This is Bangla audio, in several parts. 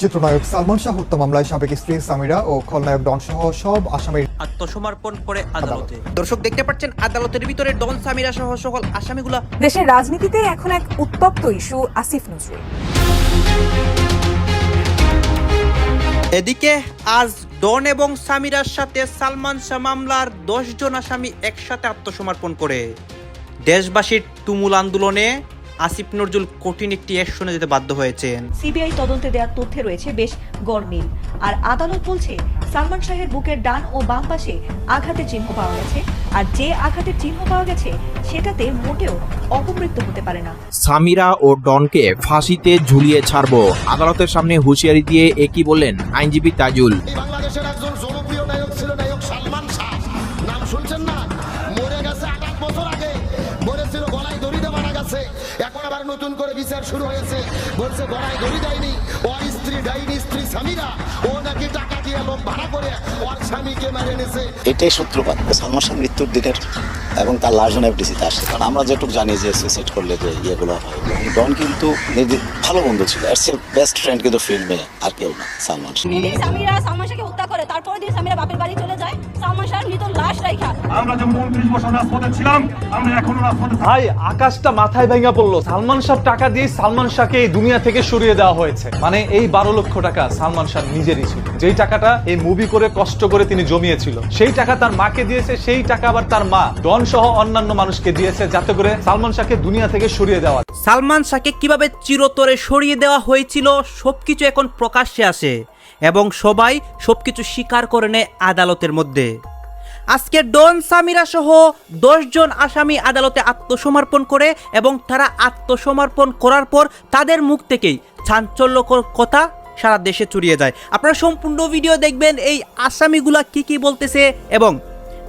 চিত্রনায়ক সালমান শাহ হত্যা মামলায় সাবেক স্ত্রী সামিরা ও খলনায়ক ডন সহ সব আসামির আত্মসমর্পণ করে আদালতে। দর্শক দেখতে পাচ্ছেন আদালতের ভিতরে ডন সামিরা সহ সকল আসামিগুলা। দেশের রাজনীতিতে এখন এক উত্তপ্ত ইস্যু আসিফ নজরুল। এদিকে আজ ডন এবং সামিরার সাথে সালমান শাহ মামলার দশ জন আসামি একসাথে আত্মসমর্পণ করে। দেশবাসীর তুমুল আন্দোলনে আসিফ নজরুল কঠিন একটি অ্যাকশনে যেতে বাধ্য হয়েছেন। সিবিআই তদন্তে দেওয়া তথ্যে রয়েছে বেশ গরমিল। আর আদালত বলছে সালমান শাহের বুকের ডান ও বাম পাশে আঘাতের চিহ্ন পাওয়া গেছে। আর যে আঘাতের চিহ্ন পাওয়া গেছে সেটাতে মোটেও অপমৃত্যু হতে পারে না। সামিরা ও ডনকে ফাঁসিতে ঝুলিয়ে ছাড়বো। আদালতের সামনে হুঁশিয়ারি দিয়ে একই বললেন আইনজীবী তাজুল। বাংলাদেশের বিচার শুরু হয়েছে। বলছে গড়াই ঘড়ি দেয়নি। ওর স্ত্রী ডাইনি স্ত্রী স্বামীরা। ও নাকি টাকা দিয়ে লোক ভাড়া করে ওর স্বামীকে মেরে নিছে এটাই সূত্রপাত। সালমান মৃত্যুর দিনের এবং তার লাশ জন এফডিসিতে আসে। কারণ আমরা যেটুকু জানি যে সুইসাইড করলে যে ইয়েগুলো হয়। ডন কিন্তু ভালো বন্ধু ছিল। বেস্ট ফ্রেন্ড কিন্তু ফিল্মে আর কেউ না সালমান শাহ। সালমান শাহকে হত্যা করে। তারপরে দিন স্বামীরা বাপের বাড়ি চলে যায়। সালমান শাহের মৃত লাশ রাখা। আমরা উনত্রিশ বছর রাজপথে ছিলাম আমরা এখনও রাজপথে ভাই আকাশটা মাথায় ভেঙে পড়ল। সালমান শাহ টাকা দিয়ে সালমান শাহকে এই দুনিয়া থেকে সরিয়ে দেওয়া হয়েছে। মানে এই বারো লক্ষ টাকা সালমান শাহ নিজেরই ছিল। যেই টাকাটা এই মুভি করে কষ্ট করে তিনি জমিয়েছিল সেই টাকা তার মাকে দিয়েছে সেই টাকা আবার তার মা। ডন সহ অন্যান্য মানুষকে দিয়েছে, যাতে করে সালমান শাহকে দুনিয়া থেকে সরিয়ে দেওয়া সালমান শাহকে কীভাবে চিরতরে সরিয়ে দেওয়া হয়েছিল, সবকিছু এখন প্রকাশ্যে আসে এবং সবাই সবকিছু স্বীকার করে নেয় আদালতের মধ্যে। আজকে ডন সামিরা সহ জন আসামি আদালতে আত্মসমর্পণ করে এবং তারা আত্মসমর্পণ করার পর তাদের মুখ থেকেই চাঞ্চল্যকর কথা সারা দেশে ছড়িয়ে যায়। আপনারা সম্পূর্ণ ভিডিও দেখবেন এই আসামিগুলা কি কি বলতেছে এবং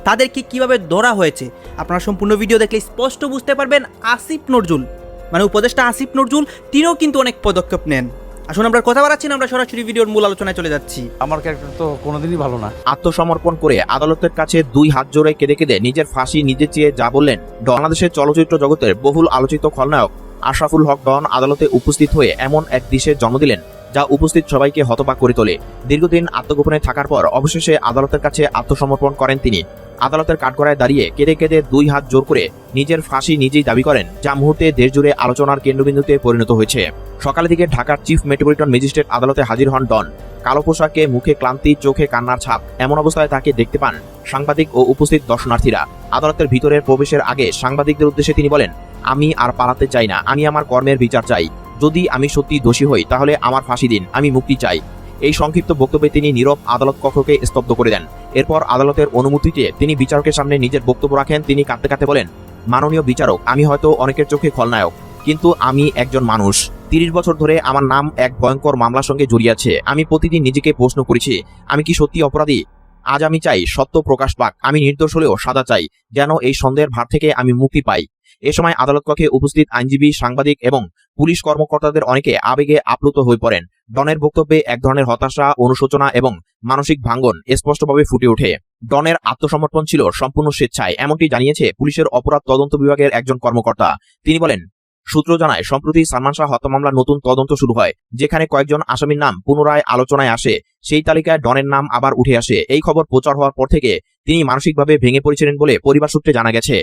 তাদেরকে কীভাবে ধরা হয়েছে? আপনারা সম্পূর্ণ ভিডিও দেখলে স্পষ্ট বুঝতে পারবেন আসিফ নজরুল। মানে উপদেষ্টা আসিফ নজরুল তিনিও কিন্তু অনেক পদক্ষেপ নেন। আসুন আমরা কথা বাড়াচ্ছি না আমরা সরাসরি ভিডিওর মূল আলোচনায় চলে যাচ্ছি। আমার ক্যারেক্টার তো কোনোদিনই ভালো না। আত্মসমর্পণ করে আদালতের কাছে দুই হাত জোড়ে কেঁদে কেঁদে নিজের ফাঁসি নিজে চেয়ে যা বললেন বাংলাদেশের চলচ্চিত্র জগতের বহুল আলোচিত খলনায়ক আশরাফুল হক ডন আদালতে উপস্থিত হয়ে এমন এক দৃশ্যের জন্ম দিলেন। যা উপস্থিত সবাইকে হতবাক করে তোলে। দীর্ঘদিন আত্মগোপনে থাকার পর অবশেষে আদালতের কাছে আত্মসমর্পণ করেন তিনি। আদালতের কাঠগড়ায় দাঁড়িয়ে কেঁদে কেঁদে দুই হাত জোর করে নিজের ফাঁসি নিজেই দাবি করেন, যা মুহূর্তে দেশ জুড়ে আলোচনার কেন্দ্রবিন্দুতে পরিণত হয়েছে। সকালের দিকে ঢাকার চিফ মেট্রোপলিটন ম্যাজিস্ট্রেট আদালতে হাজির হন ডন। কালো পোশাকে মুখে ক্লান্তি, চোখে কান্নার ছাপ, এমন অবস্থায় তাকে দেখতে পান সাংবাদিক ও উপস্থিত দর্শনার্থীরা। আদালতের ভিতরের প্রবেশের আগে সাংবাদিকদের উদ্দেশ্যে তিনি বলেন, আমি আর পালাতে চাই না, আমি আমার কর্মের বিচার চাই। যদি আমি সত্যি দোষী হই, তাহলে আমার ফাঁসি দিন, আমি মুক্তি চাই। এই সংক্ষিপ্ত বক্তব্যে তিনি নীরব আদালত কক্ষকে স্তব্ধ করে দেন। এরপর আদালতের অনুমতিতে তিনি বিচারকের সামনে নিজের বক্তব্য রাখেন, তিনি কাঁদতে কাঁদতে বলেন, মাননীয় বিচারক, আমি হয়তো অনেকের চোখে খলনায়ক, কিন্তু আমি একজন মানুষ। তিরিশ বছর ধরে আমার নাম এক ভয়ঙ্কর মামলার সঙ্গে জড়িয়ে আছে। আমি প্রতিদিন নিজেকে প্রশ্ন করেছি, আমি কি সত্যি অপরাধী? আজ আমি চাই সত্য প্রকাশ পাক, আমি নির্দোষ হলেও সাদা চাই, যেন এই সন্দেহের ভার থেকে আমি মুক্তি পাই। এ সময় আদালত কক্ষে উপস্থিত আইনজীবী, সাংবাদিক এবং পুলিশ কর্মকর্তাদের অনেকে আবেগে আপ্লুত হয়ে পড়েন। ডনের বক্তব্যে এক ধরনের হতাশা, অনুশোচনা এবং মানসিক ভাঙ্গন স্পষ্টভাবে ফুটে ওঠে। ডনের আত্মসমর্পণ ছিল সম্পূর্ণ স্বেচ্ছায়, এমনটি জানিয়েছে পুলিশের অপরাধ তদন্ত বিভাগের একজন কর্মকর্তা। তিনি বলেন সূত্র জানায়, সম্প্রতি সালমান শাহ হত্যা মামলার নতুন তদন্ত শুরু হয়, যেখানে কয়েকজন আসামির নাম পুনরায় আলোচনায় আসে, সেই তালিকায় ডনের নাম আবার উঠে আসে। এই খবর প্রচার হওয়ার পর থেকে তিনি মানসিকভাবে ভেঙে পড়েছিলেন বলে পরিবার সূত্রে জানা গেছে।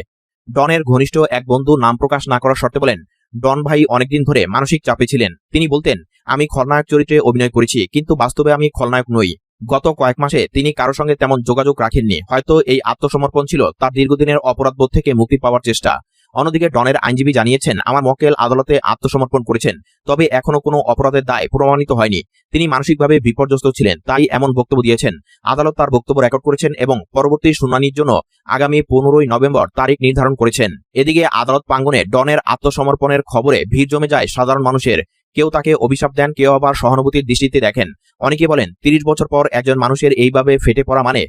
ডনের ঘনিষ্ঠ এক বন্ধু নাম প্রকাশ না করার শর্তে বলেন, ডন ভাই অনেকদিন ধরে মানসিক চাপে ছিলেন। তিনি বলতেন, আমি খলনায়ক চরিত্রে অভিনয় করেছি, কিন্তু বাস্তবে আমি খলনায়ক নই। গত কয়েক মাসে তিনি কারও সঙ্গে তেমন যোগাযোগ রাখেননি। হয়তো এই আত্মসমর্পণ ছিল তার দীর্ঘদিনের অপরাধবোধ থেকে মুক্তি পাওয়ার চেষ্টা। অন্যদিকে ডনের আইনজীবী জানিয়েছেন, আমার মক্কেল আদালতে আত্মসমর্পণ করেছেন, তবে এখনও কোনো অপরাধের দায় প্রমাণিত হয়নি। তিনি মানসিকভাবে বিপর্যস্ত ছিলেন, তাই এমন বক্তব্য দিয়েছেন। আদালত তার বক্তব্য রেকর্ড করেছেন এবং পরবর্তী শুনানির জন্য আগামী পনেরোই নভেম্বর তারিখ নির্ধারণ করেছেন। এদিকে আদালত প্রাঙ্গনে ডনের আত্মসমর্পণের খবরে ভিড় জমে যায় সাধারণ মানুষের। কেউ তাকে অভিশাপ দেন, কেউ আবার সহানুভূতির দৃষ্টিতে দেখেন। অনেকে বলেন, তিরিশ বছর পর একজন মানুষের এইভাবে ফেটে পড়া মানে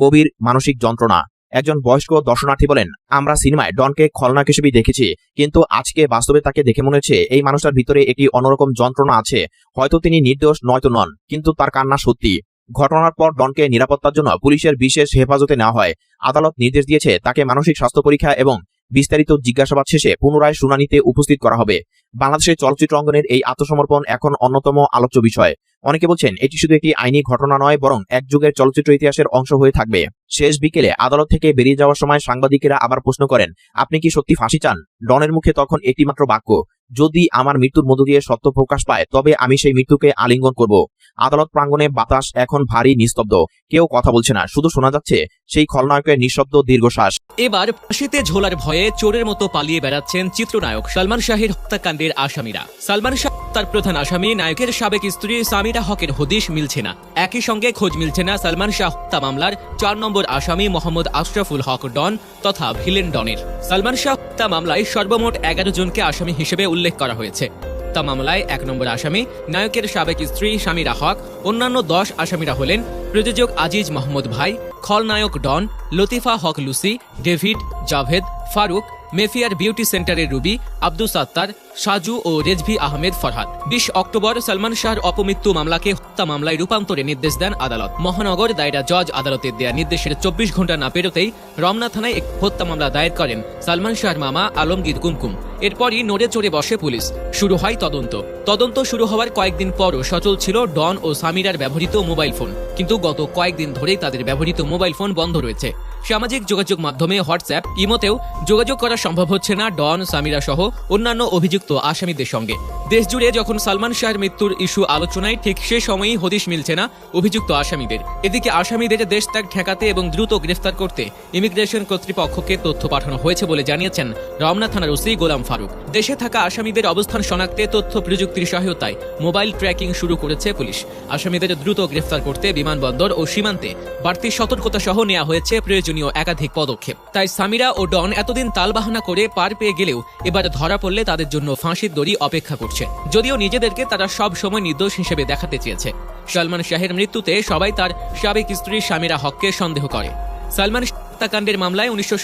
গভীর মানসিক যন্ত্রণা। একজন বয়স্ক দর্শনার্থী বলেন, আমরা সিনেমায় ডনকে খলনায়ক হিসেবেই দেখেছি, কিন্তু আজকে বাস্তবে তাকে দেখে মনে হচ্ছে এই মানুষটার ভিতরে একটি অন্যরকম যন্ত্রণা আছে। হয়তো তিনি নির্দোষ, নয়তো নন, কিন্তু তার কান্না সত্যি। ঘটনার পর ডনকে নিরাপত্তার জন্য পুলিশের বিশেষ হেফাজতে নেওয়া হয়। আদালত নির্দেশ দিয়েছে তাকে মানসিক স্বাস্থ্য পরীক্ষা এবং বিস্তারিত জিজ্ঞাসাবাদ শেষে পুনরায় শুনানিতে উপস্থিত করা হবে। বাংলাদেশের চলচ্চিত্র অঙ্গনের এই আত্মসমর্পণ এখন অন্যতম আলোচ্য বিষয়। অনেকে বলছেন, এটি শুধু একটি আইনি ঘটনা নয়, বরং এক যুগের চলচ্চিত্র ইতিহাসের অংশ হয়ে থাকবে। শেষ বিকেলে আদালত থেকে বেরিয়ে যাওয়ার সময় সাংবাদিকেরা আবার প্রশ্ন করেন, আপনি কি সত্যি ফাঁসি চান? ডনের মুখে তখন একটিমাত্র বাক্য যদি আমার মৃত্যুর মধ্য দিয়ে সত্য প্রকাশ পায়, তবে আমি সেই মৃত্যুকে আলিঙ্গন করব। আদালত প্রাঙ্গণে বাতাস এখন ভারী নিস্তব্ধ। কেউ কথা বলছে না, শুধু শোনা যাচ্ছে সেই খলনায়কের নিঃশব্দ দীর্ঘশ্বাস। এবার ফাঁসিতে ঝোলার ভয়ে চোরের মতো পালিয়ে বেড়াচ্ছেন চিত্রনায়ক সালমান শাহের হত্যাকাণ্ডের আসামিরা। সালমান শাহ তার প্রধান আসামি, নায়কের সাবেক স্ত্রী সামিরা হকের হদিশ মিলছে না। একই সঙ্গে খোঁজ মিলছে না সালমান শাহ হত্যা মামলার চার নম্বর আসামি মোহাম্মদ আশরাফুল হক ডন তথা ভিলেন ডনের। সালমান শাহ হত্যা মামলায় সর্বমোট এগারো জনকে আসামি হিসেবে উল্লেখ করা হয়েছে। তা মামলায় এক নম্বর আসামি, নায়কের সাবেক স্ত্রী স্বামীরা হক, অন্যান্য দশ আসামিরা হলেন প্রযোজক আজিজ মাহমুদ ভাই, খলনায়ক Don, Latifa Haque Lucy, David Javed, Faruk Mayfair beauty সেন্টারের রুবি আব্দুল সাত্তার সাজু ও রেজভি আহমেদ ফরহাদ। বিশ অক্টোবর সালমান শাহর অপমৃত্যু মামলাকে হত্যা মামলায় রূপান্তরে নির্দেশ দেন আদালত। মহানগর দায়রা জজ আদালতের দেয়া নির্দেশের চব্বিশ ঘণ্টা না পেরোতেই রমনা থানায় এক হত্যা মামলা দায়ের করেন সালমান শাহর মামা আলমগীর কুমকুম। এরপরই নড়ে চড়ে বসে পুলিশ। শুরু হয় তদন্ত। তদন্ত শুরু হওয়ার কয়েকদিন পরও সচল ছিল ডন ও সামিরার ব্যবহৃত মোবাইল ফোন। কিন্তু গত কয়েকদিন ধরেই তাদের ব্যবহৃত মোবাইল ফোন বন্ধ রয়েছে। সামাজিক যোগাযোগ মাধ্যমে হোয়াটসঅ্যাপ, ইমোতেও যোগাযোগ করা সম্ভব হচ্ছে না ডন, সামিরা সহ অন্যান্য অভিযুক্ত আসামিদের সঙ্গে। দেশজুড়ে যখন সালমান শাহের মৃত্যুর ইস্যু আলোচনায়, ঠিক সে সময়ই হদিশ মিলছে না অভিযুক্ত আসামিদের। এদিকে আসামিদের দেশ ত্যাগ ঠেকাতে এবং দ্রুত গ্রেফতার করতে ইমিগ্রেশন কর্তৃপক্ষকে তথ্য পাঠানো হয়েছে বলে জানিয়েছেন রমনা থানার ওসি গোলাম ফারুক। দেশে থাকা আসামিদের অবস্থান শনাক্তে তথ্য প্রযুক্তির সহায়তায় মোবাইল ট্র্যাকিং শুরু করেছে পুলিশ। আসামিদের দ্রুত গ্রেফতার করতে বিমানবন্দর ও সীমান্তে বাড়তি সতর্কতা সহ নেওয়া হয়েছে প্রয়োজনীয় একাধিক পদক্ষেপ। তাই সামিরা ও ডন এতদিন তালবাহানা করে পার পেয়ে গেলেও এবার ধরা পড়লে তাদের জন্য ফাঁসির দড়ি অপেক্ষা করছে। যদিও নিজেদেরকে তারা সব সময় নির্দোষ হিসেবে দেখাতে চেয়েছে। সালমান শাহের মৃত্যুতে সবাই তার সাবেক স্ত্রী সামিরা হককে সন্দেহ করে। সালমান হত্যাকাণ্ডের মামলায় উনিশশো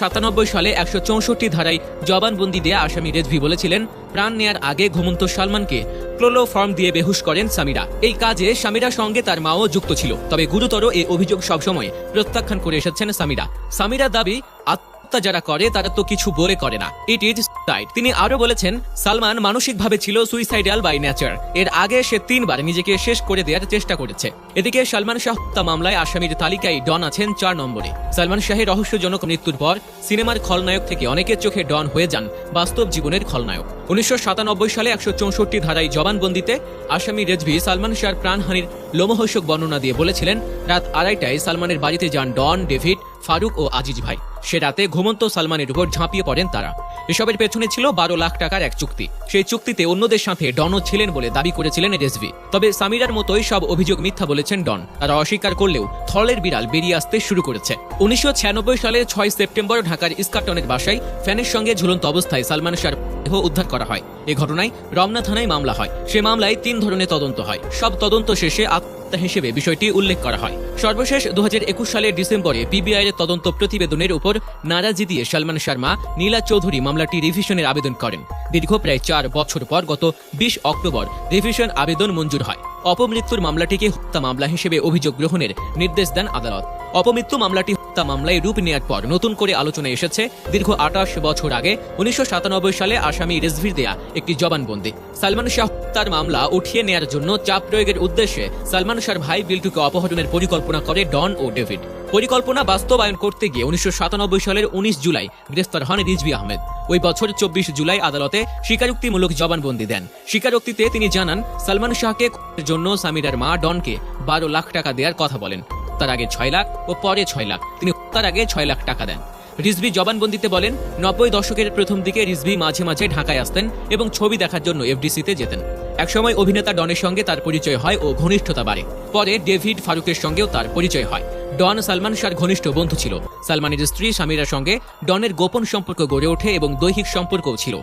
সালে একশো চৌষট্টি ধারায় জবানবন্দি দেয়া আসামি রেজভি বলেছিলেন, প্রাণ নেয়ার আগে ঘুমন্ত সালমানকে ক্লোলো ফর্ম দিয়ে বেহুশ করেন সামিরা। এই কাজে সামিরার সঙ্গে তার মাও যুক্ত ছিল, তবে গুরুতর এই অভিযোগ সবসময় প্রত্যাখ্যান করে এসেছেন সামিরা। সামিরা দাবি আত্মহত্যা যারা করে, তারা তো কিছু বলে করে না। ইট ইজ সুইসাইড তিনি আরও বলেছেন, সালমান মানসিকভাবে ছিল সুইসাইডাল বাই নেচার এর আগে সে তিনবার নিজেকে শেষ করে দেওয়ার চেষ্টা করেছে। এদিকে সালমান শাহ হত্যা মামলায় আসামির তালিকায় ডন আছেন চার নম্বরে। সালমান শাহের রহস্যজনক মৃত্যুর পর সিনেমার খলনায়ক থেকে অনেকের চোখে ডন হয়ে যান বাস্তব জীবনের খলনায়ক। উনিশশো সাতানব্বই সালে একশো চৌষট্টি ধারায় জবানবন্দিতে আসামি রেজভি সালমান শাহর প্রাণহানির লোমহর্ষক বর্ণনা দিয়ে বলেছিলেন, রাত আড়াইটায় সালমানের বাড়িতে যান ডন, ডেভিড, ফারুক ও আজিজ ভাই। সে রাতে ঘুমন্ত সালমানের উপর ঝাঁপিয়ে পড়েন তারা। এসবের পেছনে ছিল বারো লাখ টাকার এক চুক্তি। সেই চুক্তিতে অন্যদের সাথে ডনও ছিলেন বলে দাবি করেছিলেন রেজভি। তবে সামিরার মতোই সব অভিযোগ মিথ্যা বলেছেন ডন। তারা অস্বীকার করলেও থলের বিড়াল বেরিয়ে আসতে শুরু করেছে। উনিশশো সালের ছয় সেপ্টেম্বর ঢাকার ইস্কাটনের বাসায় ফ্যানের সঙ্গে ঝুলন্ত অবস্থায় সালমান শাহর দেহ উদ্ধার করা হয়। এ ঘটনায় রমনা থানায় মামলা হয়। সে মামলায় তিন ধরনের তদন্ত হয়। সব তদন্ত শেষে আত্মহত্যা হিসেবে বিষয়টি উল্লেখ করা হয়। সর্বশেষ দু সালের ডিসেম্বরে পিবিআই এর তদন্ত প্রতিবেদনের উপর নারাজি দিয়ে সালমান শর্মা, নীলা চৌধুরী মামলাটি রিভিশনের আবেদন করেন। দীর্ঘ প্রায় চার বছর পর গত বিশ অক্টোবর রিভিশন আবেদন মঞ্জুর হয়। অপমৃত্যুর মামলাটিকে হত্যা মামলা হিসেবে অভিযোগ গ্রহণের নির্দেশ দেন আদালত। অপমৃত্যু মামলাটি হত্যা মামলায় রূপ নেওয়ার পর নতুন করে আলোচনায় এসেছে। দীর্ঘ আঠাশ বছর আগে, উনিশশো সাতানব্বই সালে আসামি রেজভির দেয়া একটি জবানবন্দি। সালমান শাহ হত্যার মামলা উঠিয়ে নেয়ার জন্য চাপ প্রয়োগের উদ্দেশ্যে সালমান শাহর ভাই বিল্টুকে অপহরণের পরিকল্পনা করে ডন ও ডেভিড। পরিকল্পনা বাস্তবায়ন করতে গিয়ে উনিশশো সাতানব্বই সালের উনিশ জুলাই গ্রেফতার হন রিজভি আহমেদ। ওই বছর চব্বিশ জুলাই আদালতে স্বীকারোক্তিমূলক জবানবন্দি দেন। স্বীকারোক্তিতে তিনি জানান, সালমান শাহকে জন্য সামিরার মা ডনকে বারো লাখ টাকা দেওয়ার কথা বলেন। তার আগে ছয় লাখ ও পরে ছয় লাখ। তিনি তার আগে ছয় লাখ টাকা দেন। রিজভি জবানবন্দিতে বলেন, নব্বই দশকের প্রথম দিকে রিজভি মাঝে মাঝে ঢাকায় আসতেন এবং ছবি দেখার জন্য এফডিসিতে যেতেন। একসময় অভিনেতা ডনের সঙ্গে তার পরিচয় হয় ও ঘনিষ্ঠতা বাড়ে। পরে ডেভিড ফারুকের সঙ্গেও তার পরিচয় হয়। ডন সালমান শাহর ঘনিষ্ঠ বন্ধু ছিল। সালমানের স্ত্রী সামিরার সঙ্গে ডনের গোপন সম্পর্ক গড়ে ওঠে এবং দৈহিক সম্পর্কও ছিল।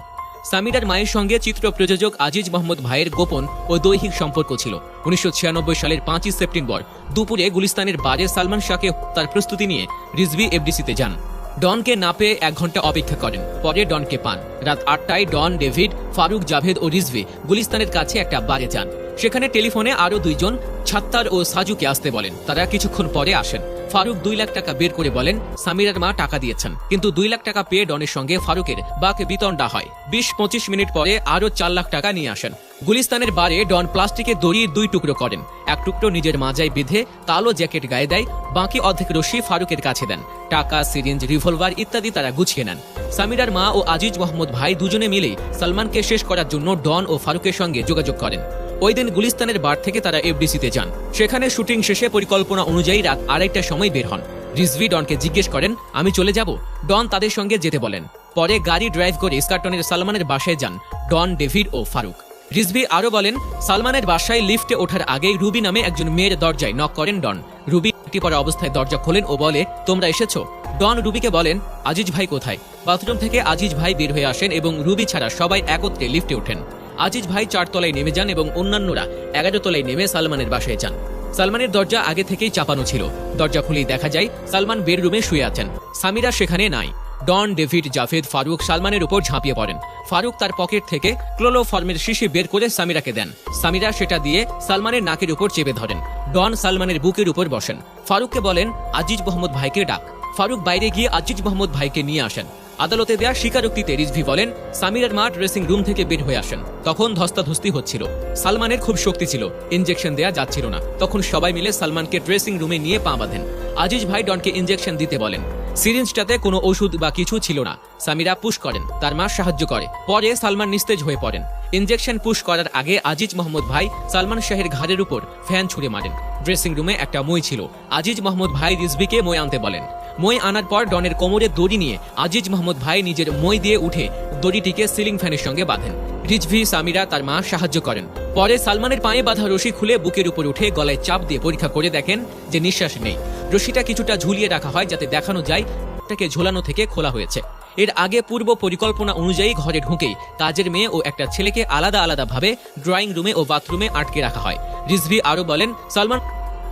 সামিরার মায়ের সঙ্গে চিত্র প্রযোজক আজিজ মোহাম্মদ ভাইয়ের গোপন ও দৈহিক সম্পর্ক ছিল। উনিশশো ছিয়ানব্বই সালের পাঁচই সেপ্টেম্বর দুপুরে গুলিস্তানের বারে সালমান শাহকে তার প্রস্তুতি নিয়ে রিজভি এফডিসিতে যান। ডনকে না পেয়ে এক ঘণ্টা অপেক্ষা করেন, পরে ডনকে পান। রাত আটটায় ডন, ডেভিড, ফারুক, জাভেদ ও রিজভি গুলিস্তানের কাছে একটা বারে যান। সেখানে টেলিফোনে আরও দুইজন ছাত্তার ও সাজুকে আসতে বলেন। তারা কিছুক্ষণ পরে আসেন। ফারুক দুই লাখ টাকা বের করে বলেন, সামিরার মা টাকা দিয়েছেন, কিন্তু দুই লাখ টাকা পেয়ে ডনের সঙ্গে ফারুকের বাক বিতণ্ডা হয়। বিশ পঁচিশ মিনিট পরে আরও চার লাখ টাকা নিয়ে আসেন। গুলিস্তানের বারে ডন প্লাস্টিকে দড়ি দুই টুকরো করেন, এক টুকরো নিজের মাজায় বেঁধে কালো জ্যাকেট গায়ে দেয়, বাকি অর্ধেক রশি ফারুকের কাছে দেন। টাকা, সিরিঞ্জ, রিভলভার ইত্যাদি তারা গুছিয়ে নেন। সামিরার মা ও আজিজ মোহাম্মদ ভাই দুজনে মিলে সালমানকে শেষ করার জন্য ডন ও ফারুকের সঙ্গে যোগাযোগ করেন। ওই দিন গুলিস্তানের বার থেকে তারা এফডিসিতে যান। সেখানে শুটিং শেষে পরিকল্পনা অনুযায়ী রাত আড়াইটার সময় বের হন। রিজভি ডনকে জিজ্ঞেস করেন, আমি চলে যাব? ডন তাদের সঙ্গে যেতে বলেন। পরে গাড়ি ড্রাইভ করে স্কার্টনের সালমানের বাসায় যান ডন, ডেভিড ও ফারুক। রিজভি আরও বলেন, সালমানের বাসায় লিফটে ওঠার আগেই রুবি নামে একজন মেয়ের দরজায় নক করেন ডন। রুবি একটি পরে অবস্থায় দরজা খোলেন ও বলে, তোমরা এসেছ? ডন রুবিকে বলেন, আজিজ ভাই কোথায়? বাথরুম থেকে আজিজ ভাই বের হয়ে আসেন এবং রুবি ছাড়া সবাই একত্রে লিফটে ওঠেন। আজিজ ভাই চার তলায় নেমে যান এবং অন্যান্যরা এগারো তলায় নেমে সালমানের বাসায় যান। সালমানের দরজা আগে থেকেই চাপানো ছিল। দরজা খুলেই দেখা যায় সালমান বেডরুমে শুয়ে আছেন। সামিরা সেখানে নাই। ডন, ডেভিড, জাভেদ, ফারুক সালমানের উপর ঝাঁপিয়ে পড়েন। ফারুক তার পকেট থেকে ক্লোলোফর্মের শিশি বের করে সামিরাকে দেন। সামিরা সেটা দিয়ে সালমানের নাকের উপর চেপে ধরেন। ডন সালমানের বুকের উপর বসেন। ফারুককে বলেন, আজিজ মোহাম্মদ ভাইকে ডাক। ফারুক বাইরে গিয়ে আজিজ মোহাম্মদ ভাইকে নিয়ে আসেন। আদালতে দেয়া স্বীকারোক্তিতে রিজভি বলেন, সামিরার মা ড্রেসিং রুম থেকে বের হয়ে আসেন। তখন ধস্তাধস্তি হচ্ছিল। সালমানের খুব শক্তি ছিল। ইঞ্জেকশন দেয়া যাচ্ছিল না। তখন সবাই মিলে সালমানকে ড্রেসিং রুমে নিয়ে পা বাঁধেন। আজিজ ভাই ডনকে ইঞ্জেকশন দিতে বলেন। সিরিঞ্জটাতে কোনো ওষুধ বা কিছু ছিল না। সামিরা পুশ করেন। তার মা সাহায্য করে। পরে সালমান নিস্তেজ হয়ে পড়েন। ইঞ্জেকশন পুশ করার আগে আজিজ মোহাম্মদ ভাই সালমান শাহের ঘাড়ের উপর ফ্যান ছুড়ে মারেন। ড্রেসিং রুমে একটা মই ছিল। আজিজ মোহাম্মদ ভাই রিজভিকে মই আনতে বলেন। মই আনার পর ডনের কোমরে দড়ি নিয়ে আজিজ মোহাম্মদ ভাই নিজের মই দিয়ে উঠে দড়িটিকে সিলিং ফ্যানের সঙ্গে বাঁধেন। রিজভি, সামিরা তার মা সাহায্য করেন। পরে সালমানের পায়ে বাঁধা রশি খুলে বুকের উপর উঠে গলায় চাপ দিয়ে পরীক্ষা করে দেখেন যে নিঃশ্বাস নেই। রশিটা কিছুটা ঝুলিয়ে রাখা হয় যাতে দেখানো যায় তাকে ঝোলানো থেকে খোলা হয়েছে। এর আগে পূর্ব পরিকল্পনা অনুযায়ী ঘরে ঢুকেই কাজের মেয়ে ও একটা ছেলেকে আলাদা আলাদা ভাবে ড্রয়িং রুমে ও বাথরুমে আটকে রাখা হয়। রিজভি আরও বলেন, সালমান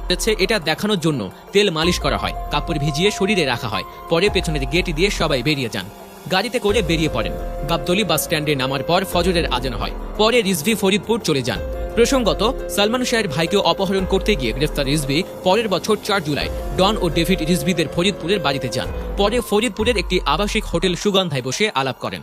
হচ্ছে এটা দেখানোর জন্য তেল মালিশ করা হয়, কাপড় ভিজিয়ে শরীরে রাখা হয়, পরে পেছনের গেট দিয়ে সবাই বেরিয়ে যান। গাড়িতে করে বেরিয়ে পড়েন। গাবতলি বাস স্ট্যান্ডে নামার পর ফজরের আজান হয়, পরে রিজভি ফরিদপুর চলে যান। প্রসঙ্গত, সালমান শাহের ভাইকে অপহরণ করতে গিয়ে গ্রেফতার রিজভি পরের বছর চার জুলাই ডন ও ডেভিড রিজভিদের ফরিদপুরের বাড়িতে যান। পরে ফরিদপুরের একটি আবাসিক হোটেল সুগন্ধায় বসে আলাপ করেন।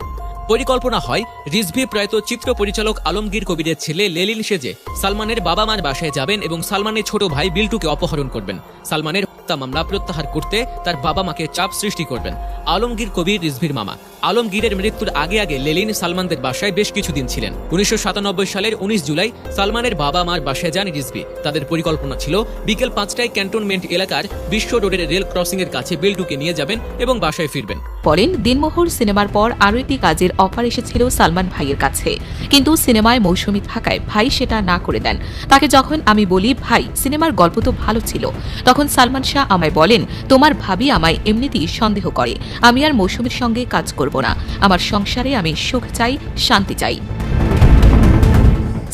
পরিকল্পনা হয়, রিজভি প্রয়াত চিত্র পরিচালক আলমগীর কবিরের ছেলে লেলিন সেজে সালমানের বাবা মার বাসায় যাবেন এবং সালমানের ছোট ভাই বিল্টুকে অপহরণ করবেন। সালমানের হত্যা মামলা প্রত্যাহার করতে তার বাবা মাকে চাপ সৃষ্টি করবেন। আলমগীর কবির রিজভির মামা। আলমগীরের মৃত্যুর আগে আগে লেলিন সালমানদের বাসায় বেশ কিছুদিন ছিলেন। উনিশশো সাতানব্বই সালের উনিশ জুলাই সালমানের বাবা মার বাসায় যান রিজভি। তাদের পরিকল্পনা ছিল, বিকেল পাঁচটায় ক্যান্টনমেন্ট এলাকার বিশ্ব রোডের রেল ক্রসিং এর কাছে বিল্টুকে নিয়ে যাবেন এবং বাসায় ফিরবেন। বলেন দিনমোহর সিনেমার পর আরও একটি কাজের অফার এসেছিল সালমান ভাইয়ের কাছে। কিন্তু সিনেমায় মৌসুমি থাকায় ভাই সেটা না করে দেন। তাকে যখন আমি বলি, ভাই, সিনেমার গল্প তো ভালো ছিল। তখন সালমান শাহ আমায় বলেন, তোমার ভাবি আমায় এমনিতেই সন্দেহ করে। আমি আর মৌসুমীর সঙ্গে কাজ করব না। আমার সংসারে আমি সুখ চাই, শান্তি চাই।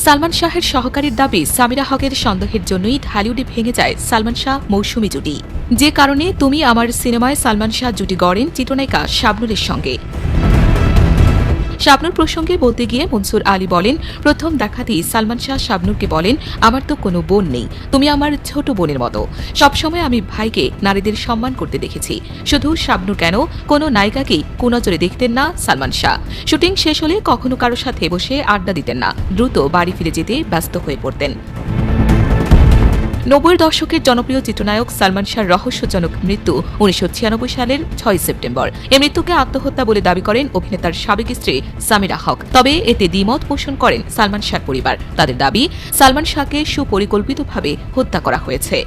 সালমান শাহের সহকারীর দাবি, সামিরা হকের সন্দেহের জন্যই হলিউডে ভেঙে যায় সালমান শাহ মৌসুমী জুটি। যে কারণে তুমি আমার সিনেমায় সালমান শাহ জুটি গড়েন চিত্রনায়িকা শাবনুরের সঙ্গে। শাবনুর প্রসঙ্গে বলতে গিয়ে মনসুর আলী বলেন, প্রথম দেখাতেই সালমান শাহ শাবনুরকে বলেন, আমার তো কোনো বোন নেই, তুমি আমার ছোট বোনের মতো। সবসময় আমি ভাইকে নারীদের সম্মান করতে দেখেছি। শুধু শাবনুর কেন? কোনো নায়িকাকেই কুনজরে দেখতেন না সালমান শাহ। শুটিং শেষ হলে কখনো কারও সাথে বসে আড্ডা দিতেন না। দ্রুত বাড়ি ফিরে যেতে ব্যস্ত হয়ে পড়তেন। নব্বইয়ের দশকের জনপ্রিয় চিত্রনায়ক সালমান শাহর রহস্যজনক মৃত্যু উনিশশো ছিয়ানব্বই সালের ছয় সেপ্টেম্বর। এ মৃত্যুকে আত্মহত্যা বলে দাবি করেন অভিনেতার সাবেক স্ত্রী সামিরা হক। তবে এতে দ্বিমত পোষণ করেন সালমান শাহর পরিবার। তাদের দাবি, সালমান শাহকে সুপরিকল্পিতভাবে হত্যা করা হয়েছে।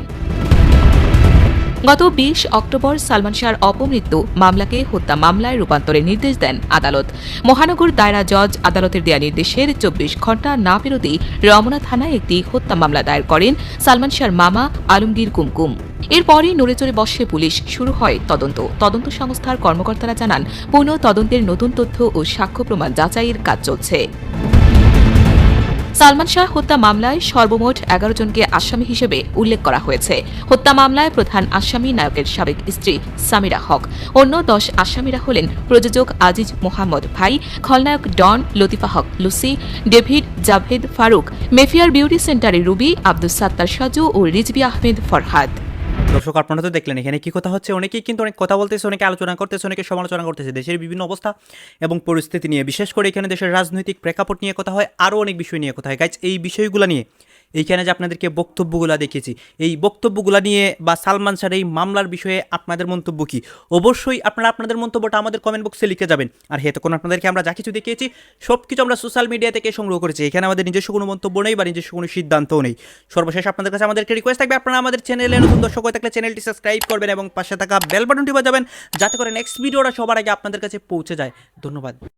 গত বিশ অক্টোবর সালমান শাহর অপমৃত্যু মামলাকে হত্যা মামলায় রূপান্তরের নির্দেশ দেন আদালত। মহানগর দায়রা জজ আদালতের দেয়া নির্দেশের চব্বিশ ঘণ্টা না পেরোতেই রমনা থানায় একটি হত্যা মামলা দায়ের করেন সালমান শাহর মামা আলমগীর কুমকুম। এরপরই নড়েচড়ে বসে পুলিশ শুরু হয় তদন্ত। তদন্ত সংস্থার কর্মকর্তারা জানান, পুনঃ তদন্তের নতুন তথ্য ও সাক্ষ্য প্রমাণ যাচাইয়ের কাজ চলছে। সালমান শাহ হত্যা মামলায় সর্বমোট এগারো জনকে আসামি হিসেবে উল্লেখ করা হয়েছে। হত্যা মামলায় প্রধান আসামি নায়কের সাবেক স্ত্রী সামিরা হক। অন্য দশ আসামিরা হলেন প্রযোজক আজিজ মোহাম্মদ ভাই, খলনায়ক Don, Latifa Haque Lucy, David Javed Faruk, Mayfair beauty সেন্টারে রুবি আব্দুল সাত্তার সাজু ও রিজবি আহমেদ ফরহাদ। দর্শক আপনারা তো দেখলেন, এখানে কি কথা হচ্ছে? অনেকেই কিন্তু অনেক কথা বলতেছে, অনেকে আলোচনা করতেছে, অনেকে সমালোচনা করতেছে, দেশের বিভিন্ন অবস্থা এবং পরিস্থিতি নিয়ে। বিশেষ করে এখানে দেশের রাজনৈতিক প্রেক্ষাপট নিয়ে কথা হয়, আরও অনেক বিষয় নিয়ে কথা হয়। গাইজ এই বিষয়গুলো নিয়ে এইখানে যে আপনাদেরকে বক্তব্যগুলো দেখেছি, এই বক্তব্যগুলো নিয়ে বা সালমান শাহের এই মামলার বিষয়ে আপনাদের মন্তব্য কি? অবশ্যই আপনারা আপনাদের মন্তব্যটা আমাদের কমেন্ট বক্সে লিখে যাবেন। আর হেতু কোন আপনাদেরকে আমরা যা কিছু দেখিয়েছি সব কিছু আমরা সোশ্যাল মিডিয়া থেকে সংগ্রহ করেছি। এখানে আমাদের নিজস্ব কোনো মন্তব্য নেই বা নিজস্ব কোনো সিদ্ধান্তও নেই। সর্বশেষ আপনাদের কাছে আমাদেরকে রিকোয়েস্ট থাকবে, আপনারা আমাদের চ্যানেলে নতুন দর্শক হয়ে থাকলে চ্যানেলটি সাবস্ক্রাইব করবেন এবং পাশে থাকা বেল বাটনটি বাজাবেন, যাতে করে নেক্সট ভিডিওটা সবার আগে আপনাদের কাছে পৌঁছে যায়। ধন্যবাদ।